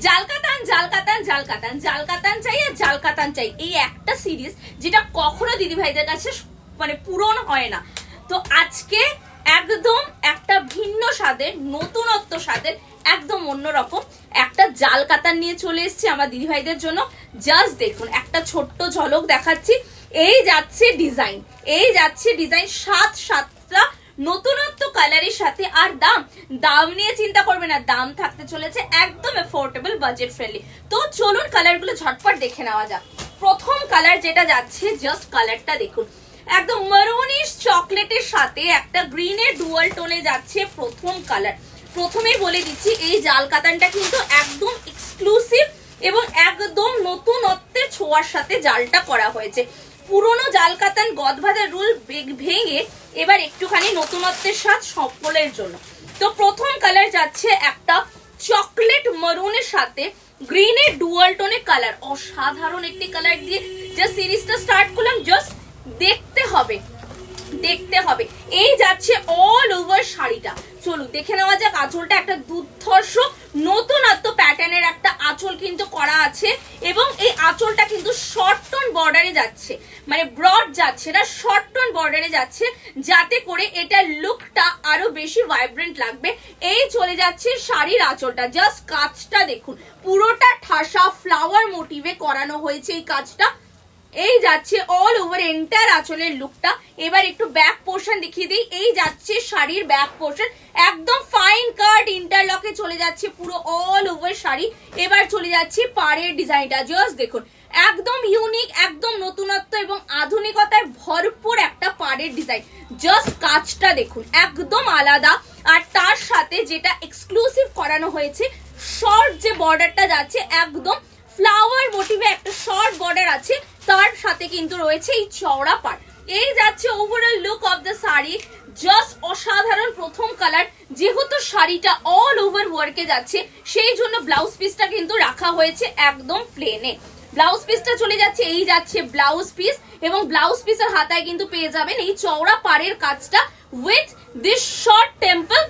জালকাতান জালকাতান জালকাতান জালকাতান চাই আর জালকাতান চাই। এই একটা সিরিজ যেটা কখনো দিদি ভাইদের কাছে মানে পূরণ হয় না। তো আজকে একদম একটা ভিন্ন স্বাদের, নতুনত্ব স্বাদের, একদম অন্যরকম একটা জাল কাতান নিয়ে চলে এসেছি আমার দিদি ভাইদের জন্য। জাস্ট দেখুন, একটা ছোট্ট ঝলক দেখাচ্ছি। এই যাচ্ছে ডিজাইন এই যাচ্ছে ডিজাইন সাত সাতটা নতুনত্ব কালারের সাথে আর দাম দাম নিয়ে চিন্তা করবে না। দাম থাকতে চলেছে একদম এফোর্ডেবল বাজেট ফ্রেন্ডলি তো চলুন কালারগুলো ঝটপট দেখে নেওয়া যাক। প্রথম কালার যেটা যাচ্ছে জাস্ট কালারটা দেখুন। একদম মারুনিশ চকলেটের সাথে একটা গ্রিনের ডুয়াল টোনে যাচ্ছে প্রথম কালার। প্রথমেই বলে দিচ্ছি, এই জাল কাতানটা কিন্তু একদম এক্সক্লুসিভ এবং একদম নতুনত্বের ছোঁয়ার সাথে জালটা করা হয়েছে। পুরনো জাল কাতান গদবাঁধা রুল ভেঙে এবার একটুখানি নতুনত্বের স্বাদ সকলের জন্য। তো প্রথম কালার যাচ্ছে একটা চকলেট মারুনের সাথে গ্রিনের ডুয়াল টোনে কালার অসাধারণ একটি কালার দিয়ে যে সিরিজটা স্টার্ট করলাম জাস্ট দেখতে হবে দেখতে হবে। এই যাচ্ছে অল ওভার শাড়িটা। চলুন, দেখে নেওয়া যাক আঁচলটা একটা দুর্ধর্ষ নতুনত্ব প্যাটার্নের একটা আঁচল কিন্তু করা আছে এবং এই আঁচলটা কিন্তু শর্ট টন বর্ডারে যাচ্ছে। মানে ব্রড যাচ্ছে না শর্ট টোন বর্ডারে যাচ্ছে, যাতে করে এটার লুকটা আরও বেশি ভাইব্রেন্ট লাগবে। এই চলে যাচ্ছে শাড়ির আঁচলটা। জাস্ট কাজটা দেখুন, পুরোটা ঠাসা ফ্লাওয়ার মোটিভে করানো হয়েছে এই কাজটা। এই যাচ্ছে অল ওভার এন্টার আঁচলের লুকটা এবার একটু ব্যাক পোর্শন দেখিয়ে দিই। এই যাচ্ছে শাড়ির ব্যাক পোর্শন একদম ফাইন কাট ইন্টারলকে চলে যাচ্ছে পুরো অল ওভার শাড়ি। এবার চলে যাচ্ছে পাড়ের ডিজাইনটা জাস্ট দেখুন একদম ইউনিক একদম নতুনত্ব এবং আধুনিকতায় ভরপুর একটা পাড়ের ডিজাইন জাস্ট কাজটা দেখুন, একদম আলাদা। আর তার সাথে যেটা এক্সক্লুসিভ করানো হয়েছে শর্ট যে বর্ডারটা যাচ্ছে, একদম ফ্লাওয়ার মোটিভে একটা শর্ট বর্ডার আছে, তার সাথে কিন্তু রয়েছে এই চওড়া পাট এই যাচ্ছে overall look of the sari just অসাধারণ প্রথম কালার যেহেতু শাড়িটা অল ওভার ওয়ার্কে যাচ্ছে, সেই জন্য ব্লাউজ পিসটা কিন্তু রাখা হয়েছে একদম প্লেনে ব্লাউজ পিসটা চলে যাচ্ছে, এই যাচ্ছে ব্লাউজ পিস এবং ব্লাউজ পিসের হাতায় কিন্তু পেয়ে যাবেন এই চওড়া পাড়ের কাজটা with this short temple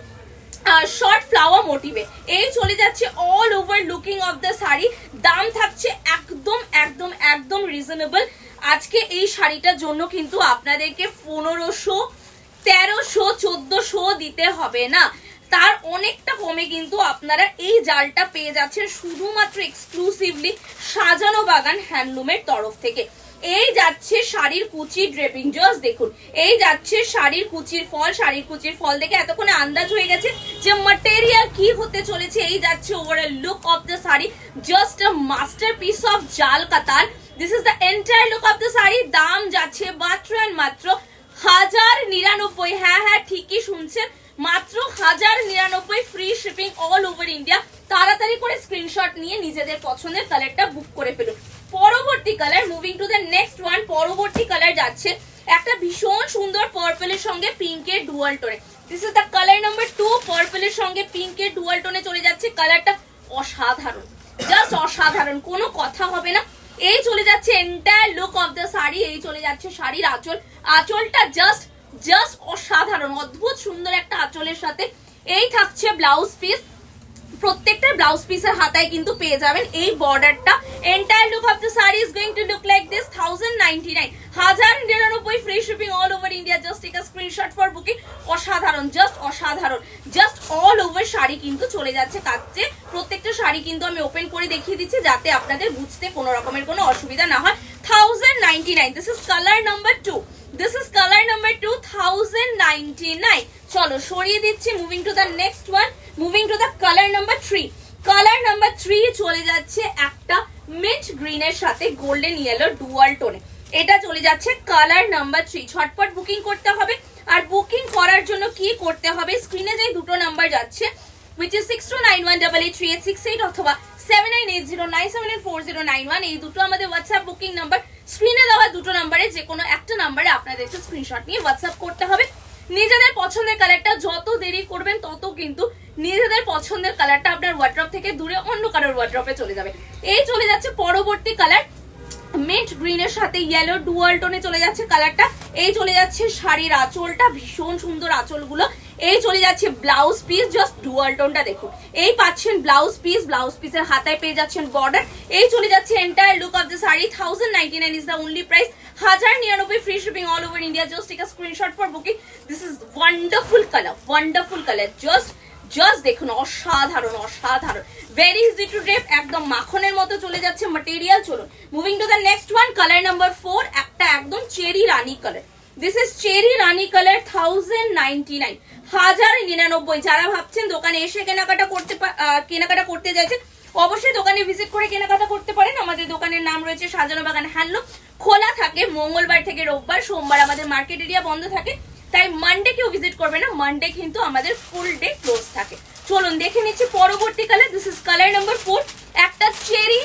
short flower মোটিভে এই চলে যাচ্ছে all over looking of the sari. দাম থাকছে একদম একদম একদম রিজনেবল আজকে এই শাড়িটার জন্য কিন্তু আপনাদেরকে পনেরোশো, তেরোশো, চোদ্দশো দিতে হবে না। তার অনেকটা কমে কিন্তু আপনারা এই জালটা পেয়ে যাচ্ছেন শুধুমাত্র এক্সক্লুসিভলি সাজানো বাগান হ্যান্ডলুমের তরফ থেকে। এই যাচ্ছে শাড়ির কুচির ড্রেপিং জাস্ট দেখুন। এই যাচ্ছে শাড়ির কুচির ফল, শাড়ির কুচির ফল দেখে এতক্ষণে আন্দাজ হয়ে গেছে যে মাটেরিয়াল কি হতে চলেছে। এই যাচ্ছে overall look of the sari just a masterpiece of জাল কাতার। This is the entire look of the sari. দাম যাচ্ছে মাত্র অ্যান্ড মাত্র হাজার নিরানব্বই। হ্যাঁ হ্যাঁ ঠিকই শুনছেন। মাত্র হাজার নিরানব্বই free shipping all over India তাড়াতাড়ি করে স্ক্রিনশট নিয়ে নিজেদের পছন্দের কালারটা বুক করে ফেলুন। পরবর্তী colour moving to the next one পরবর্তী কালার যাচ্ছে একটা ভীষণ সুন্দর পার্পলের সঙ্গে পিঙ্কের dual টোনে this is the colour number two পার্পলের সঙ্গে পিঙ্কের ডুয়াল টোনে চলে যাচ্ছে। কালারটা অসাধারণ। জাস্ট অসাধারণ, কোনো কথা হবে না। এই চলে যাচ্ছে entire look of the sari, এই চলে যাচ্ছে শাড়ির আঁচল। আঁচলটা জাস্ট জাস্ট অসাধারণ, অদ্ভুত সুন্দর একটা আঁচলের সাথে। এই থাকছে ব্লাউজ পিস। প্রত্যেকটা ব্লাউজ পিসের হাতায় কিন্তু পেয়ে যাবেন এই বর্ডারটা। Entire look of the sari is going to look like this thousand ninety nine হাজার নিরানব্বই free shipping all over India just take a screenshot for booking অসাধারণ জাস্ট অসাধারণ। জাস্ট অল ওভার শাড়ি কিন্তু চলে যাচ্ছে কাচ্ছে প্রত্যেকটা শাড়ি কিন্তু আমি ওপেন করে দেখিয়ে দিচ্ছি যাতে আপনাদের বুঝতে কোনো রকমের কোনো অসুবিধা না হয়। Thousand ninety nine this is colour number two this is colour thousand ninety nine চলো সরিয়ে দিচ্ছি moving to the next one moving to the colour number three colour number three চলে যাচ্ছে একটা মিন্ট গ্রিনের সাথে গোল্ডেন ইয়েলো ডুয়াল টোনে এটা চলে যাচ্ছে কালার নাম্বার থ্রি ছটপট বুকিং করতে হবে। আর বুকিং করার জন্য কি করতে হবে? স্ক্রিনে যে দুটো নাম্বার যাচ্ছে which is six two nine one double eight three eight six eight অথবা nine seven eight four zero nine one এই দুটো আমাদের হোয়াটসঅ্যাপ বুকিং নাম্বার স্ক্রিনে দেওয়া দুটো নাম্বারে যে কোনো একটা নাম্বারে আপনাদের একটু স্ক্রিনশট নিয়ে হোয়াটসঅ্যাপ করতে হবে। নিজেদের পছন্দের কালারটা যত দেরি করবেন, তত কিন্তু নিজেদের পছন্দের কালারটা আপনার ওয়ার্ড্রপ থেকে দূরে অন্য কারোর ওয়ার্ড্রপে চলে যাবে। এই চলে যাচ্ছে পরবর্তী কালার মিন্ট গ্রিনের সাথে ইয়েলো ডুয়াল টোনে চলে যাচ্ছে কালারটা এই চলে যাচ্ছে শাড়ির আঁচলটা, ভীষণ সুন্দর আঁচলগুলো। এই চলে যাচ্ছে ব্লাউজ পিস জাস্ট ডুয়াল টোনটা দেখুন। এই পাচ্ছেন ব্লাউজ পিস ব্লাউজ পিসের হাতায় পেয়ে যাচ্ছেন বর্ডার এই চলে যাচ্ছে entire look of the sari thousand ninety nine is the only price হাজার নিরানব্বই free shipping all over India just take screenshot for booking this is wonderful colour wonderful colour just just দেখুন, অসাধারণ অসাধারণ। Very easy to drape একদম মাখনের মতো চলে যাচ্ছে মাটেরিয়াল চলুন moving to the next one colour number four একটা একদম cherry rani colour this is cherry rani colour thousand ninety nine হাজার নিরানব্বই। যারা ভাবছেন দোকানে এসে কেনাকাটা করতে কেনাকাটা করতে চাইছেন অবশ্যই দোকানে ভিজিট করে কেনাকাটা করতে পারেন। আমাদের দোকানের নাম রয়েছে সাজানো বাগান হ্যান্ডলুম খোলা থাকে, মঙ্গলবার থেকে রোববার, সোমবার আমাদের মার্কেট এরিয়া বন্ধ থাকে। তাই মানডে কেউ ভিজিট করবে না মানডে কিন্তু আমাদের ফুল ডে ক্লোজ থাকে। চলুন দেখে নিচ্ছি পরবর্তী colour this is colour number four একটা চেরি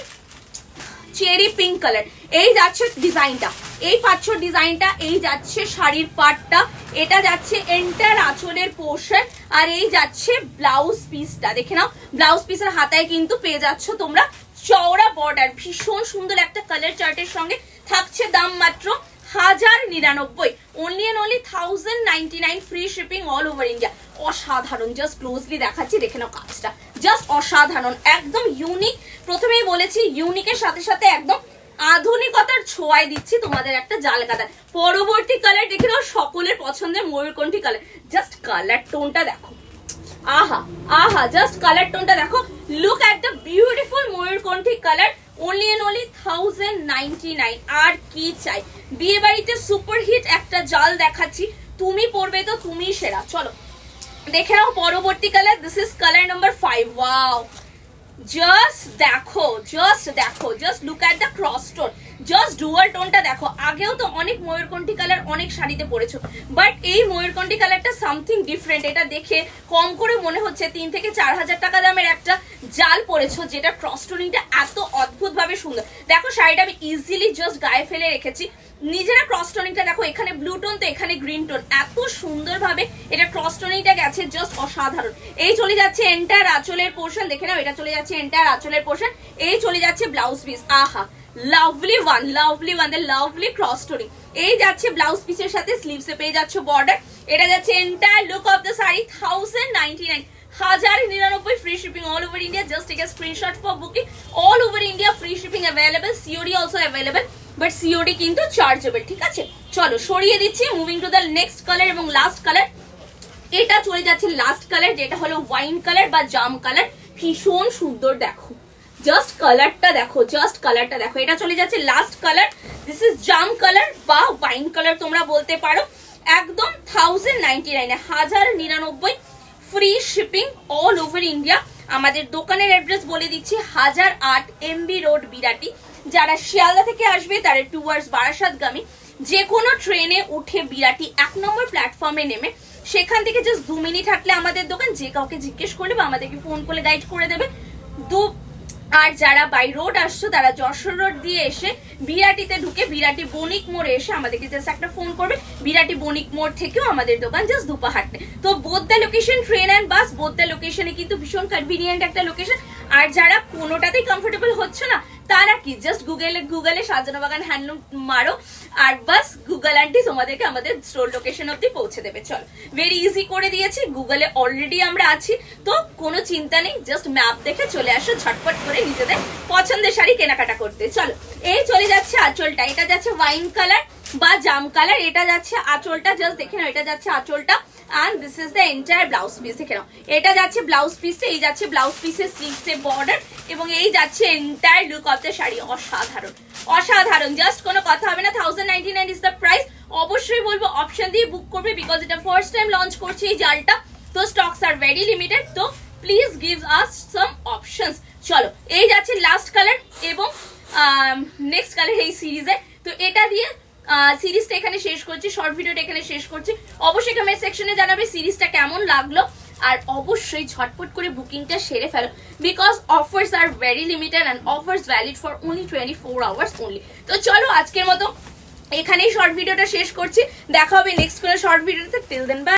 চেরি পিঙ্ক কালার এই যাচ্ছে ডিজাইনটা এই পাচ্ছ ডিজাইনটা, এই যাচ্ছে শাড়ির পাটটা, এটা যাচ্ছে এন্টার আঁচলের পোর্শন আর এই যাচ্ছে ব্লাউজ পিসটা দেখে নাও ব্লাউজ পিসের হাতায় কিন্তু পেয়ে যাচ্ছ তোমরা চওড়া বর্ডার ভীষণ সুন্দর একটা কালার চার্টের সঙ্গে থাকছে দাম মাত্র হাজার নিরানব্বই। Only and only thousand ninety nine free shipping all over India অসাধারণ জাস্ট ক্লোজলি দেখাচ্ছি, দেখে নাও কাজটা। জাস্ট অসাধারণ, একদম ইউনিক প্রথমেই বলেছি ইউনিকের সাথে সাথে একদম আধুনিকতার ছোঁয়ায় দিচ্ছি তোমাদের একটা জাল কাতার পরবর্তী কালার দেখে নাও, সকলের পছন্দের ময়ূরকণ্ঠী কালার জাস্ট কালার টোনটা দেখো। আহা আহা জাস্ট কালার টোনটা দেখো। Look at the beautiful ময়ূরকণ্ঠী colour only and only thousand ninety nine আর কি চাই? বিয়ে বাড়িতে সুপারহিট একটা জাল দেখাচ্ছি। তুমি পরবে তো তুমিই সেরা। চলো, দেখে নাও পরবর্তী colour this is colour number five wow just দেখো জাস্ট দেখো just look at the cross tone just dual টোনটা দেখো। আগেও তো অনেক ময়ূরকণ্ঠী কালার অনেক শাড়িতে পরেছো। বাট এই ময়ূরকণ্ঠী কালারটা সামথিং ডিফারেন্ট এটা দেখে কম করে মনে হচ্ছে তিন থেকে চার হাজার টাকা দামের একটা জাল পরেছো, যেটা ক্রস টোনিংটা এত অদ্ভুত ভাবে সুন্দর। দেখো শাড়িটা আমি ইজিলি জাস্ট গায়ে ফেলে রেখেছি। নিজেরা ক্রস টোনিংটা দেখো, এখানে ব্লু টোন তো এখানে গ্রিন টোন এত সুন্দরভাবে এটা ক্রস টোনিংটা গেছে জাস্ট অসাধারণ। এই চলে যাচ্ছে এন্টার আঁচলের পোর্শন দেখে নাও, এটা চলে যাচ্ছে এন্টার আঁচলের পোর্শন এই চলে যাচ্ছে ব্লাউজ পিস আহা lovely one lovely one the lovely cross toning এই যাচ্ছে ব্লাউজ পিসের সাথে স্লিভসে পেয়ে যাচ্ছে বর্ডার এটা যাচ্ছে entire look of the sari thousand ninety nine হাজার নিরানব্বই free shipping all over India just take screenshot for booking all over India free shipping available COD also available but COD কিন্তু chargeable ঠিক আছে? চলো সরিয়ে দিচ্ছি moving to the next colour এবং last colour এটা চলে যাচ্ছে লাস্ট কালার যেটা হলো ওয়াইন কালার বা জাম কালার ভীষণ সুন্দর দেখো। জাস্ট কালারটা দেখো জাস্ট কালারটা দেখো। এটা চলে যাচ্ছে last colour this is jam colour বা ওয়াইন কালার তোমরা বলতে পারো। একদম থাউজেন্ড নাইনটি নাইনে হাজার নিরানব্বই। Free shipping all over India আমাদের দোকানের অ্যাড্রেস বলে দিচ্ছি, হাজার আট এমবি রোড বিরাটি। যারা শিয়ালদা থেকে আসবে, তারা টুয়ার্স বারাসাতগামী যে কোনো ট্রেনে উঠে বিরাটি এক নম্বর প্ল্যাটফর্মে নেমে, সেখান থেকে জাস্ট দু মিনিট থাকলে আমাদের দোকান, যে কাউকে জিজ্ঞেস করলে বা আমাদেরকে ফোন করে গাইড করে দেবে। দু আর যারা বাই রোড আসছো, তারা যশোর রোড দিয়ে এসে বিরাটিতে ঢুকে বিরাটি বণিক মোড়ে এসে আমাদেরকে জাস্ট একটা ফোন করবে। বিরাটি বণিক মোড় থেকেও আমাদের দোকান জাস্ট দুপা হাঁটতে। তো বোদ্দা লোকেশন ট্রেন অ্যান্ড বাস বোদ্দা লোকেশনে কিন্তু ভীষণ কনভিনিয়েন্ট একটা লোকেশন আর যারা কোনোটাতেই কমফোর্টেবল হচ্ছে না, তারা কি? জাস্ট গুগলে গুগলে সাজানো বাগান হ্যান্ডলুম মারো। আর বাস গুগল আন্টি তোমাদেরকে আমাদের স্টোর লোকেশন অব্দি পৌঁছে দেবে। চল ভেরি ইজি করে দিয়েছি। গুগলে অলরেডি আমরা আছি। তো কোনো চিন্তা নেই জাস্ট ম্যাপ দেখে চলে আসো, ঝটপট করে নিজেদের পছন্দের শাড়ি কেনাকাটা করতে। চলো, এই চলে যাচ্ছে আঁচলটা, এটা যাচ্ছে ওয়াইন কালার বা জাম কালার এটা যাচ্ছে আঁচলটা জাস্ট দেখে নাও, এটা যাচ্ছে আঁচলটা and this is the entire blouse piece দেখে নাও। এটা যাচ্ছে ব্লাউজ পিসে এই যাচ্ছে ব্লাউজ পিসের স্লিভসে বর্ডার এবং এই যাচ্ছে entire look of the sari, অসাধারণ অসাধারণ জাস্ট কোনো কথা হবে না thousand ninety nine is the price অবশ্যই বলব অপশন দিয়ে বুক করবে বিকজ এটা ফার্স্ট টাইম লঞ্চ করছে এই জালটা, তো স্টকস আর ভেরি লিমিটেড তো please give us some options চলো, এই যাচ্ছে লাস্ট কালার এবং নেক্সট কালের এই সিরিজে তো এটা দিয়ে সিরিজটা এখানে শেষ করছি শর্ট ভিডিওটা এখানে শেষ করছি। অবশ্যই কমেন্ট সেকশনে জানাবে সিরিজটা কেমন লাগল। আর অবশ্যই ঝটপট করে বুকিংটা সেরে ফেলো। Because offers are very limited and offers valid for only twenty four hours only তো চলো আজকের মতো এখানেই শর্ট ভিডিওটা শেষ করছি। দেখা হবে নেক্সট কোনো শর্ট ভিডিওতে টিল দেন বাই